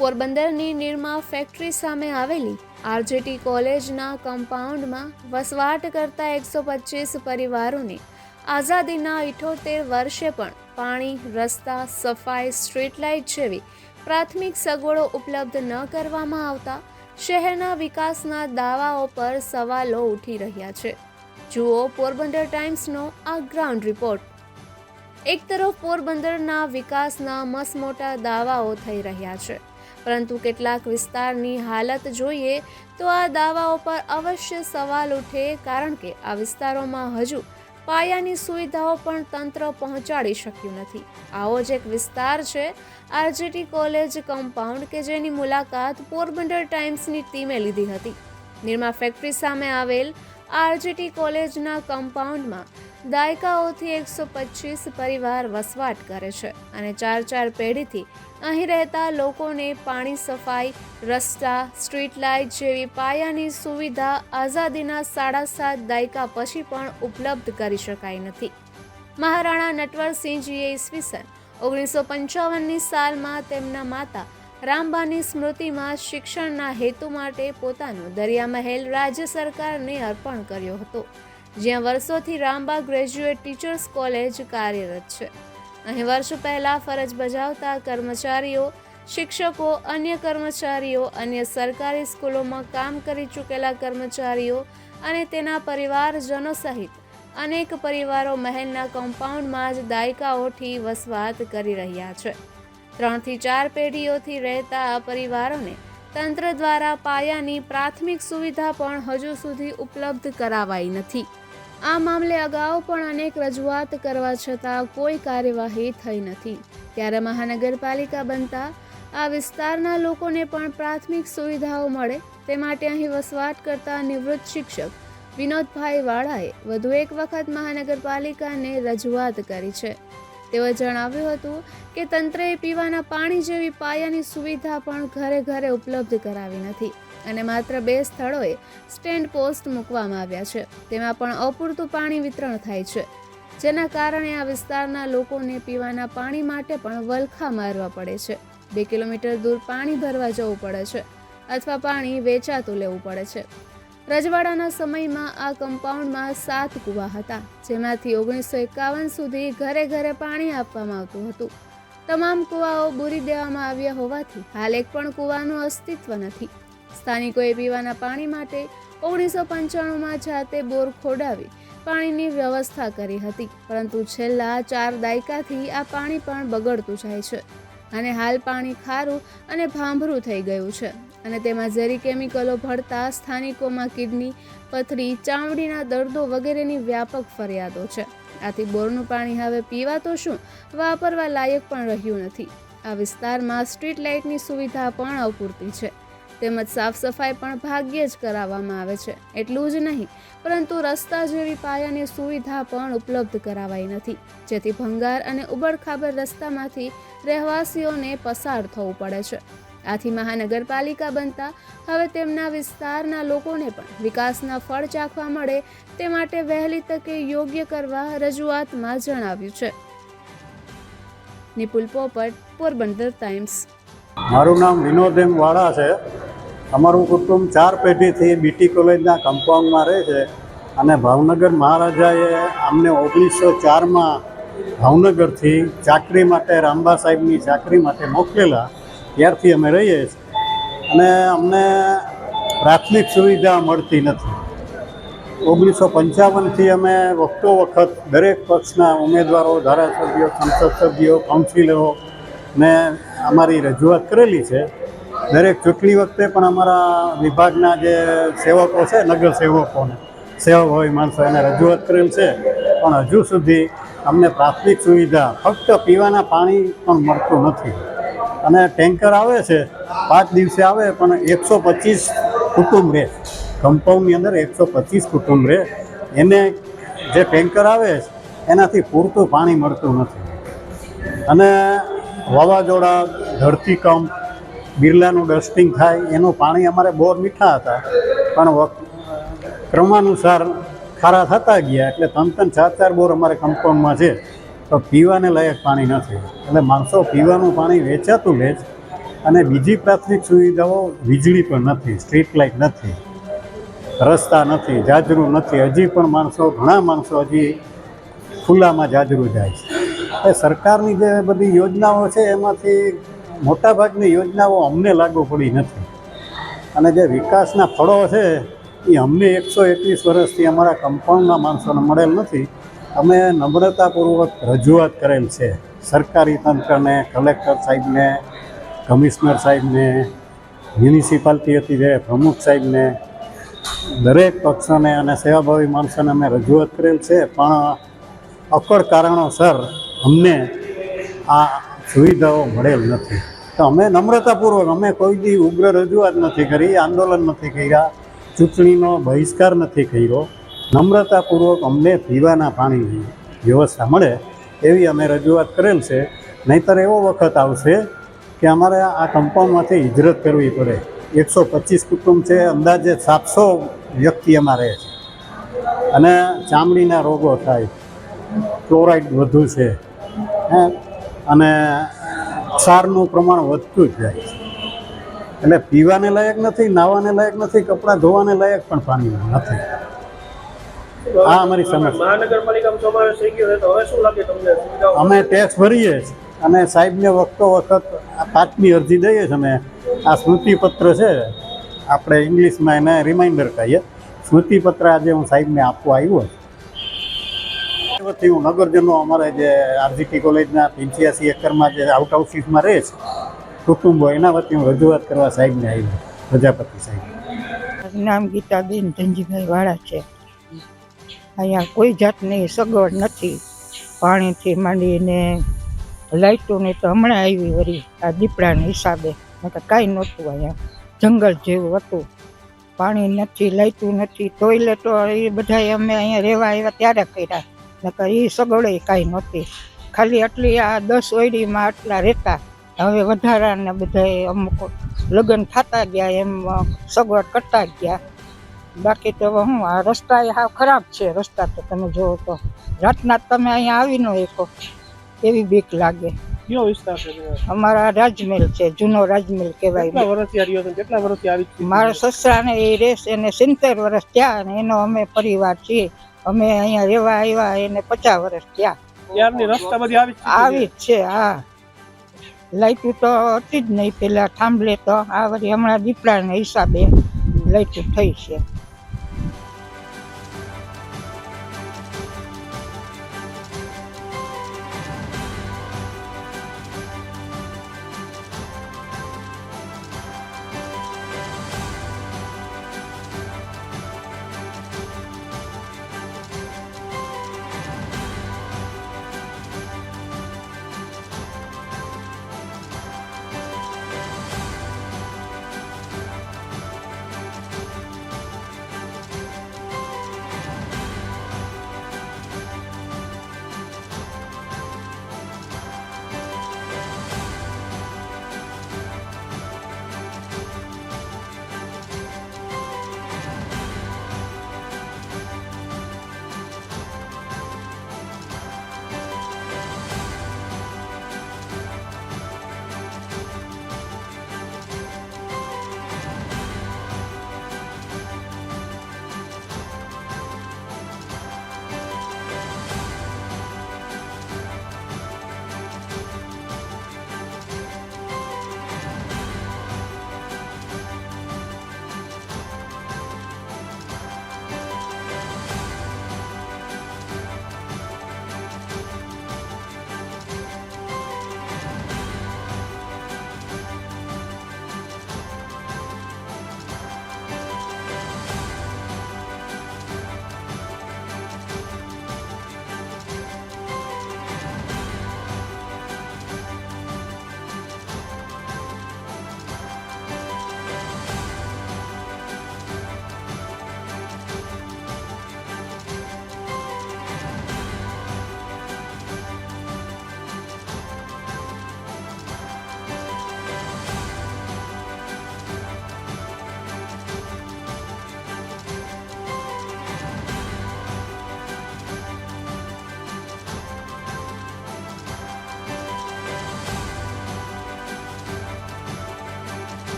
પોરબંદરની નિર્મા ફેક્ટરી સામે આવેલી આરજેટી કોલેજના કમ્પાઉન્ડમાં વસવાટ કરતા એકસો પચીસ પરિવારોને આઝાદીના ઇઠોતેર વર્ષે પણ પાણી, રસ્તા, સફાઈ સ્ટ્રીટ લાઇટ જેવી પ્રાથમિક સગવડો ઉપલબ્ધ ન કરવામાં આવતા શહેરના વિકાસના દાવાઓ પર સવાલો ઉઠી રહ્યા છે. જુઓ પોરબંદર ટાઈમ્સનો આ ગ્રાઉન્ડ રિપોર્ટ. એક તરફ પોરબંદરના વિકાસના મસમોટા દાવાઓ થઈ રહ્યા છે. પરંતુ કેટલાક વિસ્તારની હાલત જોઈએ તો આ દાવાઓ પર અવશ્ય સવાલ ઉઠે, કારણ કે આ વિસ્તારોમાં હજુ પાયાની સુવિધાઓ પણ તંત્ર પહોંચાડી શક્યું નથી. આવો જ એક વિસ્તાર છે, આરજીટી કોલેજ કમ્પાઉન્ડ, કે જેની મુલાકાત પોરબંદર ટાઈમ્સની ટીમે લીધી હતી. નિર્મા ફેક્ટરી સામે આવેલ આરજીટી કોલેજના કમ્પાઉન્ડમાં દાયકાઓથી એકસો પચીસ પરિવાર વસવાટ કરે છે અને ચાર ચાર પેઢીથી અહીં રહેતા લોકોને પાણી સફાઈ, રસ્તા, સ્ટ્રીટ લાઇટ જેવી પાયાની સુવિધા આઝાદીના સાડા સાત દાયકા પછી પણ ઉપલબ્ધ કરી શકાઈ નથી. મહારાણા નટવરસિંહજીએ ઈસવીસન ઓગણીસો પંચાવનની સાલમાં તેમના માતા રામબાની સ્મૃતિમાં શિક્ષણના હેતુ માટે પોતાનો દરિયા મહેલ રાજ્ય સરકારને અર્પણ કર્યો હતો. જ્યાં વર્ષોથી રામબા ગ્રેજ્યુએટ ટીચર્સ કોલેજ કાર્યરત છે. અહીં વર્ષો પહેલાં ફરજ બજાવતા કર્મચારીઓ, શિક્ષકો, અન્ય કર્મચારીઓ, અન્ય સરકારી સ્કૂલોમાં કામ કરી ચૂકેલા કર્મચારીઓ અને તેના પરિવારજનો સહિત અનેક પરિવારો મહેલના કમ્પાઉન્ડમાં જ દાયકાઓથી વસવાટ કરી રહ્યા છે. ત્રણથી ચાર પેઢીઓથી રહેતા આ પરિવારોને તંત્ર દ્વારા પાયાની પ્રાથમિક સુવિધા પણ હજુ સુધી ઉપલબ્ધ કરાવાઈ નથી. આ મામલે અગાઉ પણ અનેક રજૂઆત કરવા છતાં કોઈ કાર્યવાહી થઈ નથી. ત્યારે મહાનગરપાલિકા બનતા આ વિસ્તારના લોકોને પણ પ્રાથમિક સુવિધાઓ મળે તે માટે અહીં વસવાટ કરતા નિવૃત્ત શિક્ષક વિનોદભાઈ વાળાએ વધુ એક વખત મહાનગરપાલિકાને રજૂઆત કરી છે. તેઓએ જણાવ્યું હતું કે તંત્રએ પીવાના પાણી જેવી પાયાની સુવિધા પણ ઘરે ઘરે ઉપલબ્ધ કરાવી નથી અને માત્ર બે સ્થળોએ સ્ટેન્ડ પોસ્ટ મૂકવામાં આવ્યા છે. તેમાં પણ અપૂરતું પાણી વિતરણ થાય છે. જેના કારણે આ વિસ્તારના લોકોને પીવાના પાણી માટે પણ વલખા મારવા પડે છે. બે કિલોમીટર દૂર પાણી ભરવા જવું પડે છે અથવા પાણી વેચાતું લેવું પડે છે. રજવાડાના સમયમાં આ કમ્પાઉન્ડમાં સાત કૂવા હતા, જેમાંથી ઓગણીસો એકાવન સુધી ઘરે ઘરે પાણી આપવામાં આવતું હતું. તમામ કૂવાઓ બૂરી દેવામાં આવ્યા હોવાથી હાલ એક પણ કૂવાનું અસ્તિત્વ નથી. સ્થાનિકોએ પીવાના પાણી માટે ઓગણીસો પંચાણુંમાં જાતે બોર ખોડાવી પાણીની વ્યવસ્થા કરી હતી, પરંતુ છેલ્લા ચાર દાયકાથી આ પાણી પણ બગડતું જાય છે. અને હાલ પાણી ખારું અને ભાંભરું થઈ ગયું છે. અને તેમાં ઝેરી કેમિકલો ભળતા સ્થાનિકોમાં કિડની, પથરી, ચામડીના દર્દો વગેરેની વ્યાપક ફરિયાદો છે. આથી બોરનું પાણી હવે પીવા તો શું વાપરવા લાયક પણ રહ્યું નથી. આ વિસ્તારમાં સ્ટ્રીટ લાઇટની સુવિધા પણ અપૂરતી છે. તેમજ સાફ સફાઈ પણ ભાગ્યે જ કરાવવામાં આવે છે. એટલું જ નહીં, પરંતુ રસ્તા જેવી પાયાની સુવિધા પણ ઉપલબ્ધ કરાવાઈ નથી. જેથી ભંગાર અને ઉબડખાબડ રસ્તામાંથી રહેવાસીઓને પસાર થવું પડે છે. આથી મહાનગરપાલિકા બનતા હવે તેમના વિસ્તારના લોકોને પણ વિકાસના ફળ ચાખવા મળે તે માટે વહેલી તકે યોગ્ય કરવા રજૂઆતમાં જણાવ્યું છે. નિપુલ પોપટ, પોરબંદર ટાઈમ્સ. મારું નામ વિનોદ એમ વાળા છે. અમારું કુટુંબ ચાર પેઢીથી બીટી કોલેજના કમ્પાઉન્ડમાં રહે છે અને ભાવનગર મહારાજાએ અમને ઓગણીસો ચારમાં ભાવનગરથી ચાકરી માટે રામબા સાહેબની ચાકરી માટે મોકલેલા ત્યારથી અમે રહીએ છીએ. અને અમને પ્રાથમિક સુવિધા મળતી નથી. ઓગણીસો પંચાવનથી અમે વખતો વખત દરેક પક્ષના ઉમેદવારો, ધારાસભ્યો, સંસદ સભ્યો, કાઉન્સિલરો ને અમારી રજૂઆત કરેલી છે. દરેક ચૂંટણી વખતે પણ અમારા વિભાગના જે સેવકો છે, નગર સેવકોને, સેવક હોય માણસો એને રજૂઆત કરેલ છે. પણ હજુ સુધી અમને પ્રાથમિક સુવિધા ફક્ત પીવાના પાણી પણ મળતું નથી. અને ટેન્કર આવે છે, પાંચ દિવસે આવે, પણ એકસો પચીસ કુટુંબ રહે. કમ્પાઉન્ડની અંદર એકસો પચીસ કુટુંબ રહે. એને જે ટેન્કર આવે છે, એનાથી પૂરતું પાણી મળતું નથી. અને વાવાઝોડા ધરતીકંપ બિરલાનું ડસ્ટિંગ થાય, એનું પાણી અમારે બોર મીઠા હતા, પણ ક્રમાનુસાર ખારા થતા ગયા, એટલે ત્રણ ત્રણ ચાર ચાર બોર અમારે કમ્પાઉન્ડમાં છે. તો પીવાને લાયક પાણી નથી એટલે માણસો પીવાનું પાણી વેચાતું લે અને બીજી પ્રાથમિક સુવિધાઓ વીજળી પણ નથી સ્ટ્રીટ લાઇટ નથી, રસ્તા નથી, જાજરું નથી. હજી પણ માણસો, ઘણા માણસો હજી ખુલ્લામાં જાજરું જાય છે. એ સરકારની જે બધી યોજનાઓ છે, એમાંથી મોટાભાગની યોજનાઓ અમને લાગુ પડી નથી. અને જે વિકાસના ફળો છે, એ અમને એકસો એકવીસ વર્ષથી અમારા કમ્પાઉન્ડના માણસોને મળેલ નથી. અમે નમ્રતાપૂર્વક રજૂઆત કરેલ છે. સરકારી તંત્રને, કલેક્ટર સાહેબને, કમિશનર સાહેબને, મ્યુનિસિપાલિટી હતી જે પ્રમુખ સાહેબને, દરેક પક્ષોને અને સેવાભાવી માણસોને અમે રજૂઆત કરેલ છે. પણ અકળ કારણોસર અમને આ સુવિધાઓ મળેલ નથી. તો અમે નમ્રતાપૂર્વક, અમે કોઈ દી ઉગ્ર રજૂઆત નથી કરી, આંદોલન નથી કર્યા, ચૂંટણીનો બહિષ્કાર નથી કર્યો. નમ્રતાપૂર્વક અમને પીવાના પાણીની વ્યવસ્થા મળે એવી અમે રજૂઆત કરેલ છે. નહીંતર એવો વખત આવશે કે અમારે આ કમ્પાઉન્ડમાંથી હિજરત કરવી પડે. એકસો પચીસ કુટુંબ છે, અંદાજે સાતસો વ્યક્તિ એમાં રહે છે. અને ચામડીના રોગો થાય, ક્લોરાઇડ વધુ છે અને ક્ષારનું પ્રમાણ વધતું જ જાય છે. એટલે પીવાને લાયક નથી, નાવાને લાયક નથી, કપડાં ધોવાને લાયક પણ પાણી નથી. આ અમારી સમસ્યા મહાનગરપાલિકા સમાવેશ થઈ ગયો છે તો હવે શું લાગે તમને? અમે ટેક્સ ભરીએ છીએ. અને સાહેબને વખતો વખત પાંચમી અરજી દઈએ છીએ અમે. આ સ્મૃતિપત્ર છે આપણે ઇંગ્લિશમાં એને રિમાઇન્ડર કહીએ. સ્મૃતિપત્ર આજે હું સાહેબને આપવા આવ્યો છું. વતી હું નગરજનો અમારે જે આરજીટી કોલેજના પંચ્યાસી એકરમાં જે આઉટ ઓફિસમાં રહે છે કુટુંબો એના વતી હું રજૂઆત કરવા સાહેબને આવ્યો પ્રજાપતિ સાહેબ. નામ ગીતાબેન ધનજીભાઈ વાળા છે. અહીંયા કોઈ જાતની સગવડ નથી. પાણીથી માંડીને લાઇટોની તો હમણાં આવી વળી આ દીપડાના હિસાબે. નકર કાંઈ નહોતું અહીંયા. જંગલ જેવું હતું. પાણી નથી લાઇટું નથી, ટોયલેટો એ બધા અમે અહીંયા રહેવા આવ્યા ત્યારે કર્યા. નકર એ સગવડે કાંઈ નહોતી. ખાલી આટલી આ દસ ઓયડીમાં આટલા રહેતા. હવે વધારાને બધા અમુક લગ્ન થતા ગયા, એમ સગવડ કરતા ગયા. બાકી તો હું આ રસ્તા એ હાવ ખરાબ છે. રસ્તા તો તમે જુઓ તો રાતના તમે અહીંયા આવી ન એકો એવી બીક લાગે. કયો વિસ્તાર છે અમારા રાજમહેલ છે જૂનો રાજમહેલ કેટલા કહેવાય વર્ષથી રહ્યો છો કેટલા વર્ષથી આવી મારા સસરાને એ રેસ એને સિત્તેર વર્ષ થયા અને એનો અમે પરિવાર છીએ. અમે અહીંયા રહેવા આવ્યા એને પચાસ વર્ષ થયા. ત્યારની રસ્તા બધી આવી જ છે. આવી જ છે હા. લાઈટું તો હતી જ નહીં પેલા થાંભલે તો આ વળી હમણાં દીપડાના હિસાબે લાઈટું થઈ છે.